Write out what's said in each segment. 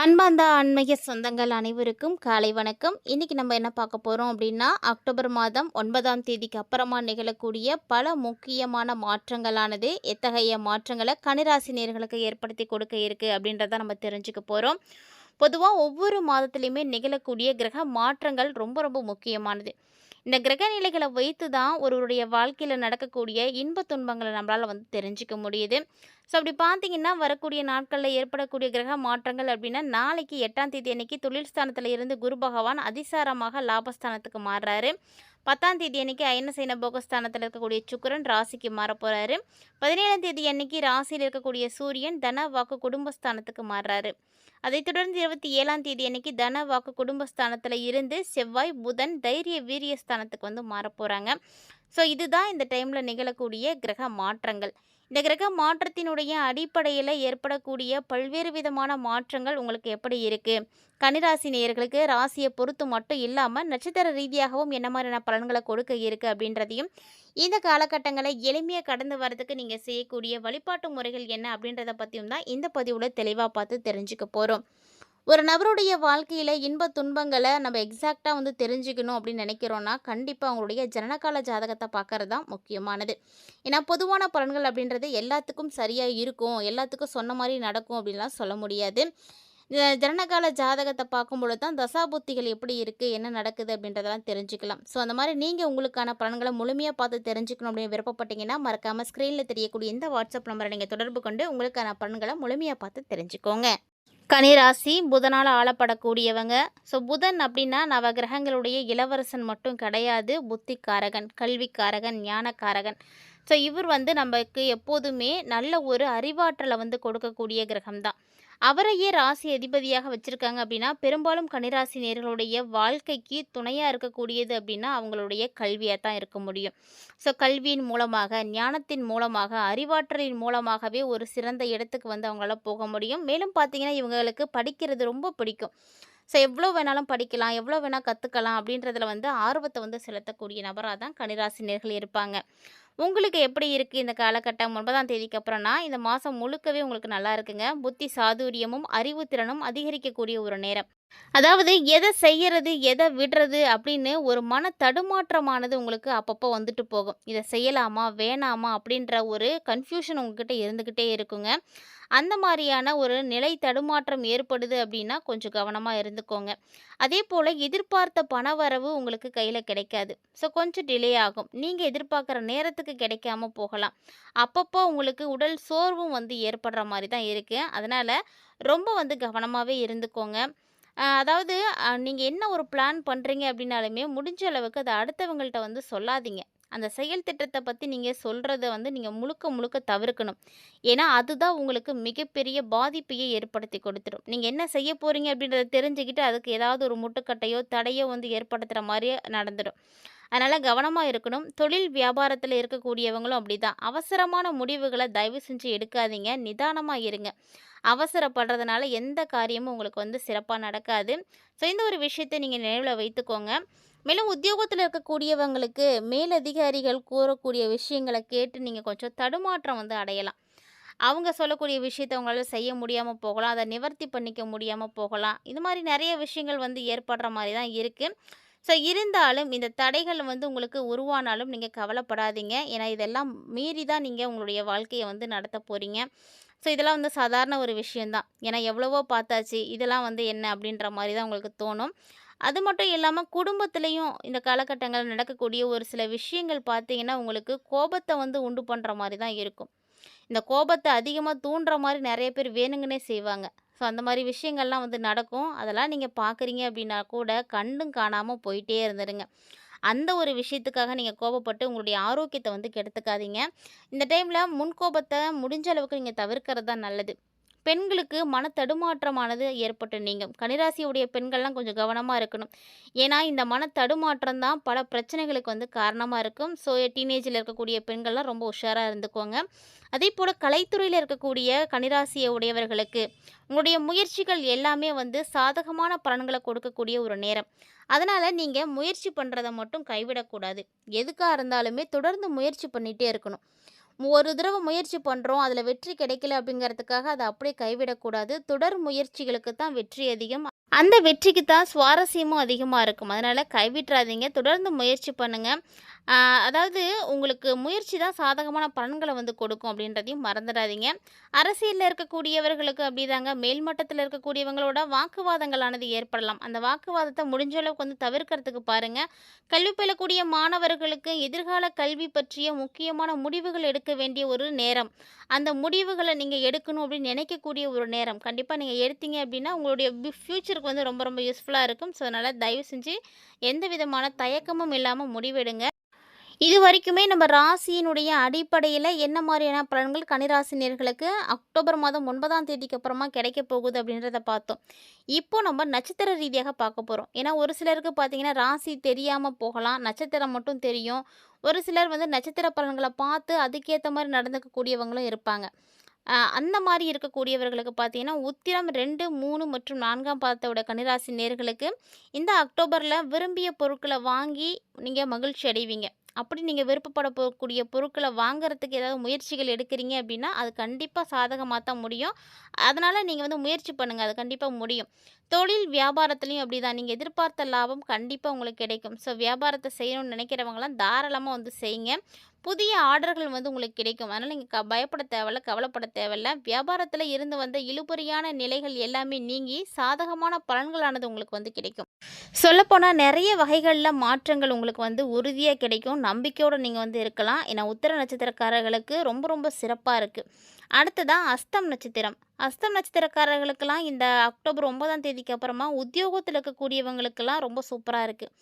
அன்பார்ந்த ஆன்மீக சொந்தங்கள் அனைவருக்கும் காலை வணக்கம். இன்னைக்கு நம்ம என்ன பார்க்க போகிறோம் அப்படின்னா அக்டோபர் மாதம் ஒன்பதாம் தேதிக்கு அப்புறமா நிகழக்கூடிய பல முக்கியமான மாற்றங்களானது எத்தகைய மாற்றங்களை கனிராசி நேர்களுக்கு ஏற்படுத்தி கொடுக்க இருக்குது அப்படின்றத நம்ம தெரிஞ்சுக்க போகிறோம் பொதுவாக ஒவ்வொரு மாதத்துலேயுமே நிகழக்கூடிய கிரக மாற்றங்கள் ரொம்ப ரொம்ப முக்கியமானது. இந்த கிரக நிலைகளை வைத்து தான் ஒருவருடைய வாழ்க்கையில் நடக்கக்கூடிய இன்ப துன்பங்களை நம்மளால் வந்து தெரிஞ்சுக்க முடியுது. ஸோ அப்படி பார்த்தீங்கன்னா வரக்கூடிய நாட்களில் ஏற்படக்கூடிய கிரக மாற்றங்கள் அப்படின்னா நாளைக்கு எட்டாம் தேதி அன்னைக்கு தொழில் ஸ்தானத்தில் இருந்து குரு பகவான் அதிசாரமாக லாபஸ்தானத்துக்கு மாறுறாரு. பத்தாம் தேதி அன்னைக்கு அயனசேன போகஸ்தானத்தில் இருக்கக்கூடிய சுக்கரன் ராசிக்கு மாற போகிறாரு பதினேழாம் தேதி அன்னைக்கு ராசியில் இருக்கக்கூடிய சூரியன் தன வாக்கு குடும்பஸ்தானத்துக்கு மாறுறாரு. அதைத் தொடர்ந்து இருபத்தி ஏழாம் தேதி அன்னைக்கு தன வாக்கு குடும்பஸ்தானத்தில் இருந்து செவ்வாய் புதன் தைரிய வீரிய ஸ்தானத்துக்கு வந்து மாறப்போகிறாங்க ஸோ இதுதான் இந்த டைமில் நிகழக்கூடிய கிரக மாற்றங்கள். இந்த கிரக மாற்றத்தினுடைய அடிப்படையில் ஏற்படக்கூடிய பல்வேறு விதமான மாற்றங்கள் உங்களுக்கு எப்படி இருக்குது கன்னிராசி நேயர்களுக்கு ராசியை பொறுத்து மட்டும் இல்லாமல் நட்சத்திர ரீதியாகவும் என்ன மாதிரியான பலன்களை கொடுக்க இருக்குது அப்படின்றதையும் இந்த காலகட்டங்களை எளிமையாக கடந்து வரதுக்கு நீங்கள் செய்யக்கூடிய வழிபாட்டு முறைகள் என்ன அப்படின்றத பற்றியும் தான் இந்த பதிவில் தெளிவாக பார்த்து தெரிஞ்சுக்க போகிறோம் ஒரு நபருடைய வாழ்க்கையில் இன்ப துன்பங்களை நம்ம எக்ஸாக்டாக வந்து தெரிஞ்சுக்கணும் அப்படின்னு நினைக்கிறோன்னா கண்டிப்பாக அவங்களுடைய ஜனனகால ஜாதகத்தை பார்க்கறது தான் முக்கியமானது. ஏன்னா பொதுவான பலன்கள் அப்படின்றது எல்லாத்துக்கும் சரியாக இருக்கும் எல்லாத்துக்கும் சொன்ன மாதிரி நடக்கும் அப்படின்லாம் சொல்ல முடியாது. ஜனனகால ஜாதகத்தை பார்க்கும்பொழுது தான் தசாபுத்திகள் எப்படி இருக்குது என்ன நடக்குது அப்படின்றதெல்லாம் தெரிஞ்சுக்கலாம். ஸோ அந்த மாதிரி நீங்கள் உங்களுக்கான பலன்களை முழுமையாக பார்த்து தெரிஞ்சுக்கணும் அப்படின்னு விருப்பப்பட்டீங்கன்னா மறக்காமல் ஸ்க்ரீனில் தெரியக்கூடிய இந்த வாட்ஸ்அப் நம்பரை நீங்கள் தொடர்பு கொண்டு உங்களுக்கான பலன்களை முழுமையாக பார்த்து தெரிஞ்சுக்கோங்க. கனிராசி புதனால் ஆளப்படக்கூடியவங்க. ஸோ புதன் அப்படின்னா நவகிரகங்களுடைய இளவரசன் மட்டும் கிடையாது. புத்திக்காரகன் கல்விக்காரகன் ஞானக்காரகன். ஸோ இவர் வந்து நமக்கு எப்போதுமே நல்ல ஒரு அறிவாற்றலை வந்து கொடுக்கக்கூடிய கிரகம் தான் அவரையே ராசி அதிபதியாக வச்சுருக்காங்க அப்படின்னா பெரும்பாலும் கன்னிராசி நேர்களுடைய வாழ்க்கைக்கு துணையாக இருக்கக்கூடியது அப்படின்னா அவங்களுடைய கல்வியாக தான் இருக்க முடியும். ஸோ கல்வியின் மூலமாக ஞானத்தின் மூலமாக அறிவாற்றலின் மூலமாகவே ஒரு சிறந்த இடத்துக்கு வந்து அவங்களால போக முடியும். மேலும் பார்த்தீங்கன்னா இவங்களுக்கு படிக்கிறது ரொம்ப பிடிக்கும். ஸோ எவ்வளோ வேணாலும் படிக்கலாம் எவ்வளோ வேணால் கற்றுக்கலாம் அப்படின்றதுல வந்து ஆர்வத்தை வந்து செலுத்தக்கூடிய நபராக தான் கன்னிராசினியர்கள் இருப்பாங்க. உங்களுக்கு எப்படி இருக்குது இந்த காலகட்டம் ஒன்பதாம் தேதிக்கு அப்புறம்னா? இந்த மாதம் முழுக்கவே உங்களுக்கு நல்லா இருக்குங்க. புத்தி சாதுரியமும் அறிவுத்திறனும் அதிகரிக்கக்கூடிய ஒரு நேரம். அதாவது எதை செய்யறது எதை விடுறது அப்படின்னு ஒரு மன தடுமாற்றமானது உங்களுக்கு அப்பப்போ வந்துட்டு போகும். இதை செய்யலாமா வேணாமா அப்படின்ற ஒரு கன்ஃபியூஷன் உங்ககிட்ட இருந்துக்கிட்டே இருக்குங்க. அந்த மாதிரியான ஒரு நிலை தடுமாற்றம் ஏற்படுது அப்படின்னா கொஞ்சம் கவனமாக இருந்துக்கோங்க. அதே போல் எதிர்பார்த்த பணவரவு உங்களுக்கு கையில் கிடைக்காது. ஸோ கொஞ்சம் டிலே ஆகும். நீங்கள் எதிர்பார்க்குற நேரத்துக்கு கிடைக்காம போகலாம். அப்பப்போ உங்களுக்கு உடல் சோர்வும் வந்து ஏற்படுற மாதிரி தான் இருக்குது அதனால் ரொம்ப வந்து கவனமாகவே இருந்துக்கோங்க. அதாவது நீங்கள் என்ன ஒரு பிளான் பண்ணுறீங்க அப்படின்னாலுமே முடிஞ்ச அளவுக்கு அதை அடுத்தவங்கள்ட்ட வந்து சொல்லாதீங்க. அந்த செயல் திட்டத்தை பற்றி நீங்கள் சொல்கிறத வந்து நீங்கள் முழுக்க முழுக்க தவிர்க்கணும். ஏன்னா அதுதான் உங்களுக்கு மிகப்பெரிய பாதிப்பையே ஏற்படுத்தி கொடுத்துரும். நீங்கள் என்ன செய்ய போகிறீங்க அப்படின்றத தெரிஞ்சுக்கிட்டு அதுக்கு ஏதாவது ஒரு முட்டுக்கட்டையோ தடையோ வந்து ஏற்படுத்துகிற மாதிரியே நடந்துடும் அதனால் கவனமாக இருக்கணும். தொழில் வியாபாரத்தில் இருக்கக்கூடியவங்களும் அப்படி தான் அவசரமான முடிவுகளை தயவு செஞ்சு எடுக்காதீங்க. நிதானமாக இருங்க. அவசரப்படுறதுனால எந்த காரியமும் உங்களுக்கு வந்து சிறப்பாக நடக்காது. ஸோ இந்த ஒரு விஷயத்தை நீங்கள் நினைவில் வைத்துக்கோங்க. மேலும் உத்தியோகத்தில் இருக்கக்கூடியவங்களுக்கு மேலதிகாரிகள் கூறக்கூடிய விஷயங்களை கேட்டு நீங்கள் கொஞ்சம் தடுமாற்றம் வந்து அடையலாம். அவங்க சொல்லக்கூடிய விஷயத்தை அவங்களால செய்ய முடியாமல் போகலாம். அதை நிவர்த்தி பண்ணிக்க முடியாமல் போகலாம். இது மாதிரி நிறைய விஷயங்கள் வந்து ஏற்படுற மாதிரி தான் இருக்குது ஸோ இருந்தாலும் இந்த தடைகள் வந்து உங்களுக்கு உருவானாலும் நீங்கள் கவலைப்படாதீங்க. ஏன்னா இதெல்லாம் மீறி தான் நீங்கள் உங்களுடைய வாழ்க்கையை வந்து நடத்த போகிறீங்க ஸோ இதெல்லாம் வந்து சாதாரண ஒரு விஷயந்தான் ஏன்னா எவ்வளவோ பார்த்தாச்சு இதெல்லாம் வந்து என்ன அப்படின்ற மாதிரி தான் உங்களுக்கு தோணும். அது மட்டும் இல்லாமல் குடும்பத்துலேயும் இந்த காலகட்டங்களில் நடக்கக்கூடிய ஒரு சில விஷயங்கள் பார்த்தீங்கன்னா உங்களுக்கு கோபத்தை வந்து உண்டு பண்ணுற மாதிரி தான் இருக்கும். இந்த கோபத்தை அதிகமாக தூண்டுற மாதிரி நிறைய பேர் வேணுங்கன்னே செய்வாங்க. ஸோ அந்த மாதிரி விஷயங்கள்லாம் வந்து நடக்கும். அதெல்லாம் நீங்கள் பார்க்குறீங்க அப்படின்னா கூட கண்டும் காணாமல் போயிட்டே இருந்துருங்க. அந்த ஒரு விஷயத்துக்காக நீங்கள் கோபப்பட்டு உங்களுடைய ஆரோக்கியத்தை வந்து கெடுத்துக்காதீங்க. இந்த டைமில் முன்கோபத்தை முடிஞ்ச அளவுக்கு நீங்கள் தவிர்க்கிறது தான் நல்லது. பெண்களுக்கு மன தடுமாற்றமானது ஏற்பட்டு நீங்கும் கனிராசியுடைய பெண்கள்லாம் கொஞ்சம் கவனமாக இருக்கணும். ஏன்னா இந்த மன தடுமாற்றம் தான் பல பிரச்சனைகளுக்கு வந்து காரணமாக இருக்கும். ஸோ டீனேஜில் இருக்கக்கூடிய பெண்கள்லாம் ரொம்ப உஷாராக இருந்துக்கோங்க. அதே போல் கலைத்துறையில் இருக்கக்கூடிய கன்னிராசியை உடையவர்களுக்கு உங்களுடைய முயற்சிகள் எல்லாமே வந்து சாதகமான பலன்களை கொடுக்கக்கூடிய ஒரு நேரம். அதனால் நீங்கள் முயற்சி பண்ணுறதை மட்டும் கைவிடக்கூடாது. எதுக்காக இருந்தாலுமே தொடர்ந்து முயற்சி பண்ணிகிட்டே இருக்கணும். ஒரு தடவை முயற்சி பண்ணுறோம் அதில் வெற்றி கிடைக்கல அப்படிங்கிறதுக்காக அதை அப்படியே கைவிடக்கூடாது. தொடர் முயற்சிகளுக்கு தான் வெற்றி அதிகம். அந்த வெற்றிக்கு தான் சுவாரஸ்யமும் அதிகமாக இருக்கும். அதனால் கைவிட்றாதீங்க. தொடர்ந்து முயற்சி பண்ணுங்கள் அதாவது உங்களுக்கு முயற்சி தான் சாதகமான பலன்களை வந்து கொடுக்கும் அப்படின்றதையும் மறந்துடாதீங்க. அரசியலில் இருக்கக்கூடியவர்களுக்கு அப்படிதாங்க. மேல்மட்டத்தில் இருக்கக்கூடியவங்களோட வாக்குவாதங்களானது ஏற்படலாம். அந்த வாக்குவாதத்தை முடிஞ்ச அளவுக்கு வந்து தவிர்க்கிறதுக்கு பாருங்கள் கல்வி பயிலக்கூடிய மாணவர்களுக்கு எதிர்கால கல்வி பற்றிய முக்கியமான முடிவுகள் எடுக்க வேண்டிய ஒரு நேரம். அந்த முடிவுகளை நீங்கள் எடுக்கணும் அப்படின்னு நினைக்கக்கூடிய ஒரு நேரம். கண்டிப்பாக நீங்கள் எடுத்தீங்க அப்படின்னா உங்களுடைய ஃப்யூச்சருக்கு வந்து ரொம்ப ரொம்ப யூஸ்ஃபுல்லாக இருக்கும். ஸோ அதனால் தயவு செஞ்சு எந்த விதமான தயக்கமும் இல்லாமல் முடிவெடுங்க. இது வரைக்குமே நம்ம ராசியினுடைய அடிப்படையில் என்ன மாதிரியான பலன்கள் கனிராசினியர்களுக்கு அக்டோபர் மாதம் ஒன்பதாம் தேதிக்கு அப்புறமா கிடைக்க போகுது அப்படின்றத பார்த்தோம். இப்போ நம்ம நட்சத்திர ரீதியாக பார்க்க போகிறோம் ஏன்னா ஒரு சிலருக்கு பார்த்தீங்கன்னா ராசி தெரியாமல் போகலாம் நட்சத்திரம் மட்டும் தெரியும். ஒரு சிலர் வந்து நட்சத்திர பலன்களை பார்த்து அதுக்கேற்ற மாதிரி நடந்துக்கக்கூடியவங்களும் இருப்பாங்க. அந்த மாதிரி இருக்கக்கூடியவர்களுக்கு பார்த்தீங்கன்னா உத்திரம் ரெண்டு மூணு மற்றும் நான்காம் பாதத்தோட கன்னிராசி நேர்களுக்கு இந்த அக்டோபரில் விரும்பிய பொருட்களை வாங்கி நீங்கள் மகிழ்ச்சி அடைவீங்க. அப்படி நீங்கள் விருப்பப்பட போகக்கூடிய பொருட்களை வாங்குறதுக்கு ஏதாவது முயற்சிகள் எடுக்கிறீங்க அப்படின்னா அது கண்டிப்பாக சாதகமாக தான் முடியும். அதனால் நீங்கள் வந்து முயற்சி பண்ணுங்கள் அது கண்டிப்பாக முடியும். தொழில் வியாபாரத்துலேயும் அப்படி தான் நீங்கள் எதிர்பார்த்த லாபம் கண்டிப்பாக உங்களுக்கு கிடைக்கும். ஸோ வியாபாரத்தை செய்யணும்னு நினைக்கிறவங்களாம் தாராளமாக வந்து செய்யுங்க. புதிய ஆர்டர்கள் வந்து உங்களுக்கு கிடைக்கும். அதனால் நீங்கள் க பயப்பட தேவையில்ல கவலைப்பட தேவையில்ல. வியாபாரத்தில் இருந்து வந்த இழுபறியான நிலைகள் எல்லாமே நீங்கி சாதகமான பலன்களானது உங்களுக்கு வந்து கிடைக்கும். சொல்லப்போனால் நிறைய வகைகளில் மாற்றங்கள் உங்களுக்கு வந்து உறுதியாக கிடைக்கும். நம்பிக்கையோடு நீங்கள் வந்து இருக்கலாம். ஏன்னா உத்தர நட்சத்திரக்காரர்களுக்கு ரொம்ப ரொம்ப சிறப்பாக இருக்குது அடுத்ததான் அஸ்தம் நட்சத்திரம். அஸ்தம் நட்சத்திரக்காரர்களுக்கெல்லாம் இந்த அக்டோபர் ஒன்பதாம் தேதிக்கு அப்புறமா உத்தியோகத்தில் இருக்கக்கூடியவங்களுக்கெல்லாம் ரொம்ப சூப்பராக இருக்குது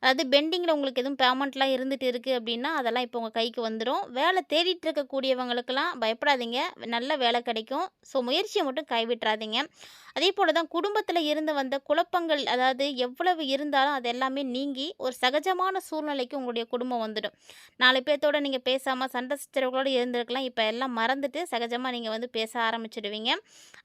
அதாவது பெண்டிங்கில் உங்களுக்கு எதுவும் பேமெண்ட்லாம் இருந்துகிட்டு இருக்குது அப்படின்னா அதெல்லாம் இப்போ உங்கள் கைக்கு வந்துடும் வேலை தேடிட்டு இருக்கக்கூடியவங்களுக்கெல்லாம் பயப்படாதீங்க. நல்ல வேலை கிடைக்கும். ஸோ முயற்சியை மட்டும் கைவிட்றாதீங்க அதே போல் தான் குடும்பத்தில் இருந்து வந்த குழப்பங்கள் அதாவது எவ்வளவு இருந்தாலும் அது எல்லாமே நீங்கி ஒரு சகஜமான சூழ்நிலைக்கு உங்களுடைய குடும்பம் வந்துடும். நாலு பேர்த்தோடு நீங்கள் பேசாமல் சண்டை சச்சரவுகளோடு இருந்திருக்கலாம். இப்போ எல்லாம் மறந்துட்டு சகஜமாக நீங்கள் வந்து பேச ஆரம்பிச்சிடுவீங்க.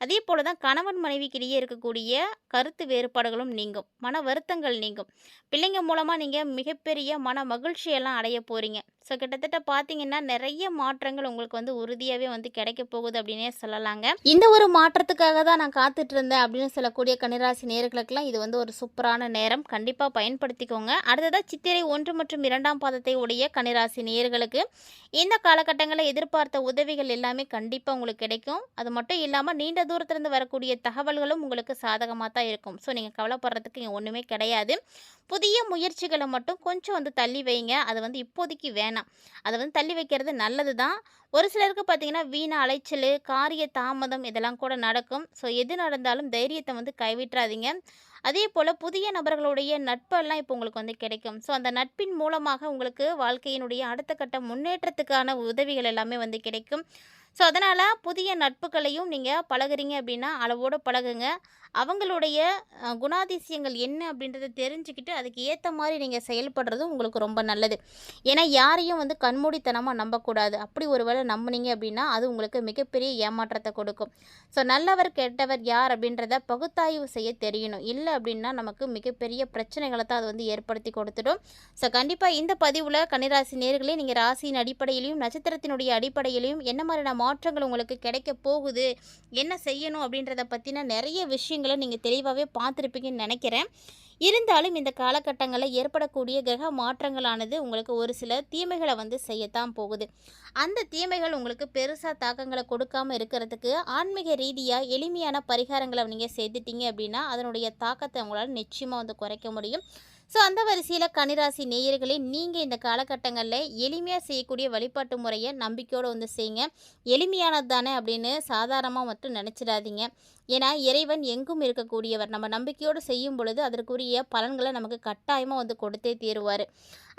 அதே போல் தான் கணவன் மனைவிக்கிடையே இருக்கக்கூடிய கருத்து வேறுபாடுகளும் நீங்கும். மன வருத்தங்கள் நீங்கும். பிள்ளைங்க மூலமாக நீங்கள் மிகப்பெரிய மன மகிழ்ச்சியெல்லாம் அடைய போகிறீங்க ஸோ கிட்டத்தட்ட பார்த்தீங்கன்னா நிறைய மாற்றங்கள் உங்களுக்கு வந்து உறுதியாகவே வந்து கிடைக்க போகுது அப்படின்னே சொல்லலாங்க. இந்த ஒரு மாற்றத்துக்காக தான் நான் காத்துட்டு இருந்தேன் அப்படின்னு சொல்லக்கூடிய கன்னிராசி நேர்களுக்கெல்லாம் இது வந்து ஒரு சூப்பரான நேரம். கண்டிப்பாக பயன்படுத்திக்கோங்க. அடுத்ததாக சித்திரை ஒன்று மற்றும் இரண்டாம் பாதத்தை உடைய கன்னிராசி நேர்களுக்கு இந்த காலகட்டங்களில் எதிர்பார்த்த உதவிகள் எல்லாமே கண்டிப்பாக உங்களுக்கு கிடைக்கும். அது மட்டும் இல்லாமல் நீண்ட தூரத்துலேருந்து வரக்கூடிய தகவல்களும் உங்களுக்கு சாதகமாக தான் இருக்கும். ஸோ நீங்கள் கவலைப்படுறதுக்கு இங்கே ஒன்றுமே கிடையாது. புதிய முயற்சிகளை மட்டும் கொஞ்சம் வந்து தள்ளி வைங்க. அது வந்து இப்போதைக்கு வேணாம். அதை வந்து தள்ளி வைக்கிறது நல்லது தான். ஒரு சிலருக்கு பார்த்தீங்கன்னா வீண அலைச்சல் காரிய தாமதம் இதெல்லாம் கூட நடக்கும். ஸோ எது நடந்தாலும் தைரியத்தை வந்து கைவிட்றாதீங்க அதே போல் புதிய நபர்களுடைய நட்பெல்லாம் இப்போ உங்களுக்கு வந்து கிடைக்கும். ஸோ அந்த நட்பின் மூலமாக உங்களுக்கு வாழ்க்கையினுடைய அடுத்த கட்ட முன்னேற்றத்துக்கான உதவிகள் எல்லாமே வந்து கிடைக்கும். ஸோ அதனால் புதிய நட்புகளையும் நீங்கள் பழகுறீங்க அப்படின்னா அளவோடு பழகுங்க. அவங்களுடைய குணாதிசயங்கள் என்ன அப்படின்றத தெரிஞ்சுக்கிட்டு அதுக்கு ஏற்ற மாதிரி நீங்கள் செயல்படுறது உங்களுக்கு ரொம்ப நல்லது. ஏன்னா யாரையும் வந்து கண்மூடித்தனமாக நம்பக்கூடாது. அப்படி ஒரு வேளை நம்புனீங்க அப்படின்னா அது உங்களுக்கு மிகப்பெரிய ஏமாற்றத்தை கொடுக்கும். ஸோ நல்லவர் கெட்டவர் யார் அப்படின்றத பகுத்தாய்வு செய்ய தெரியணும். இல்லை அப்படின்னா நமக்கு மிகப்பெரிய பிரச்சனைகளை தான் அது வந்து ஏற்படுத்தி கொடுத்துடும். ஸோ கண்டிப்பாக இந்த பதிவில் கன்னிராசி நேர்களே நீங்கள் ராசியின் அடிப்படையிலையும் நட்சத்திரத்தினுடைய அடிப்படையிலையும் என்ன மாதிரியான மாற்றங்கள் உங்களுக்கு கிடைக்க போகுது என்ன செய்யணும் அப்படின்றத பற்றின நிறைய விஷயங்களை நீங்கள் தெளிவாகவே பார்த்துருப்பீங்கன்னு நினைக்கிறேன். இருந்தாலும் இந்த காலகட்டங்களில் ஏற்படக்கூடிய கிரக மாற்றங்களானது உங்களுக்கு ஒரு சில தீமைகளை வந்து செய்யத்தான் போகுது. அந்த தீமைகள் உங்களுக்கு பெருசாக தாக்கங்களை கொடுக்காமல் இருக்கிறதுக்கு ஆன்மீக ரீதியாக எளிமையான பரிகாரங்களை நீங்கள் செய்துட்டீங்க அப்படின்னா அதனுடைய தாக்கத்தை உங்களால் நிச்சயமாக வந்து குறைக்க முடியும். ஸோ அந்த வரிசையில் கன்னிராசி நேயர்களே நீங்கள் இந்த காலகட்டங்களில் எளிமையாக செய்யக்கூடிய வழிபாட்டு முறையை நம்பிக்கையோடு வந்து செய்யுங்க எளிமையானது தானே அப்படின்னு சாதாரணமாக மட்டும் நினச்சிடாதீங்க. ஏன்னா இறைவன் எங்கும் இருக்கக்கூடியவர். நம்ம நம்பிக்கையோடு செய்யும் பொழுது அதற்குரிய பலன்களை நமக்கு கட்டாயமாக வந்து கொடுத்தே தீருவார்.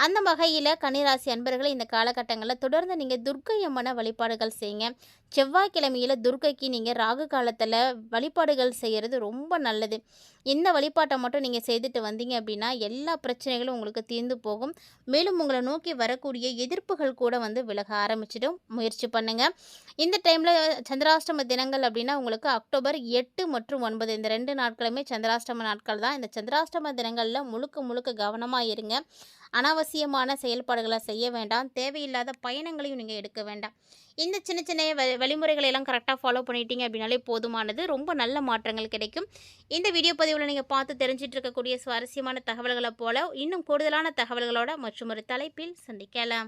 அந்த வகையில் கன்னிராசி அன்பர்களை இந்த காலகட்டங்களில் தொடர்ந்து நீங்கள் துர்க்கை அம்மனை வழிபாடுகள் செய்யுங்க செவ்வாய்க்கிழமையில் துர்க்கைக்கு நீங்கள் ராகு காலத்தில் வழிபாடுகள் செய்கிறது ரொம்ப நல்லது. இந்த வழிபாட்டை மட்டும் நீங்கள் செய்துட்டு வந்தீங்க அப்படின்னா எல்லா பிரச்சனைகளும் உங்களுக்கு தீர்ந்து போகும். மேலும் உங்களை நோக்கி வரக்கூடிய எதிர்ப்புகள் கூட வந்து விலக ஆரம்பிச்சிடும். முயற்சி பண்ணுங்கள் இந்த டைமில் சந்திராஷ்டம தினங்கள் அப்படின்னா உங்களுக்கு அக்டோபர் எட்டு மற்றும் ஒன்பது இந்த ரெண்டு நாட்களுமே சந்திராஷ்டம நாட்கள் தான். இந்த சந்திராஷ்டம தினங்களில் முழுக்க முழுக்க கவனமாக இருங்க. அனாவசியமான செயல்பாடுகளை செய்ய வேண்டாம். தேவையில்லாத பயணங்களையும் நீங்கள் எடுக்க வேண்டாம். இந்த சின்ன சின்ன வ வழிமுறைகளை எல்லாம் கரெக்டாக ஃபாலோ பண்ணிட்டீங்க அப்படின்னாலே போதுமானது. ரொம்ப நல்ல மாற்றங்கள் கிடைக்கும். இந்த வீடியோ பதிவில் நீங்கள் பார்த்து தெரிஞ்சிட்டு இருக்கக்கூடிய சுவாரஸ்யமான தகவல்களை போல இன்னும் கூடுதலான தகவல்களோட மற்றும் ஒரு தலைப்பில் சந்திக்கலாம்.